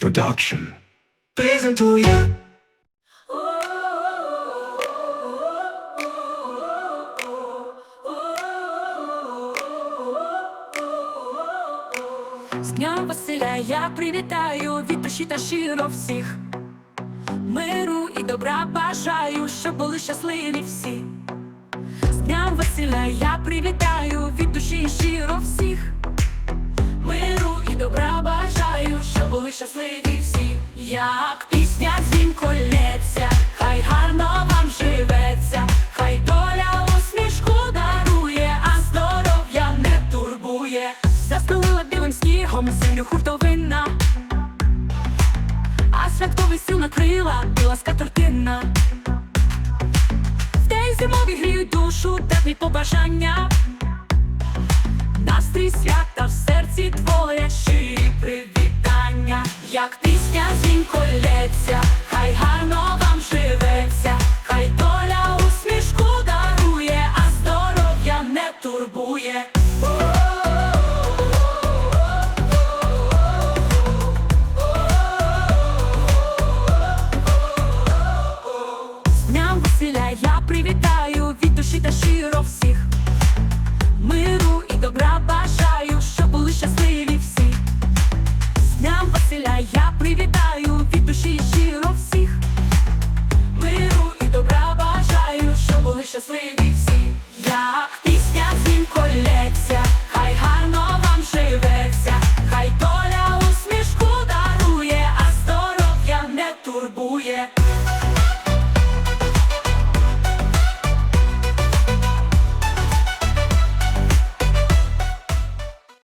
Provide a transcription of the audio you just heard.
Production презентує З Днем Василя я привітаю від душі та щиро всіх. Миру і добра бажаю, щоб були щасливі всі. З Днем Василя я привітаю від душі щиро всіх. Щасливі всі. Як пісня дзвінко лється, хай гарно вам живеться, хай доля усмішку дарує, а здоров'я не турбує. Застелила білим снігом землю хуртовина, а святковий сил накрила біла скатертина. В день зимові гріють душу, теплі побажання. Настрій свята в серці твоє щирі кохання, як пісня з колється, хай гарно вам живеться, хай доля усмішку дарує, а здоров'я не турбує. З я привітаю від душі та щиро всіх. вчителя я привітаю від душі щиро всіх. Миру і добра бажаю, щоб були щасливі всі. Я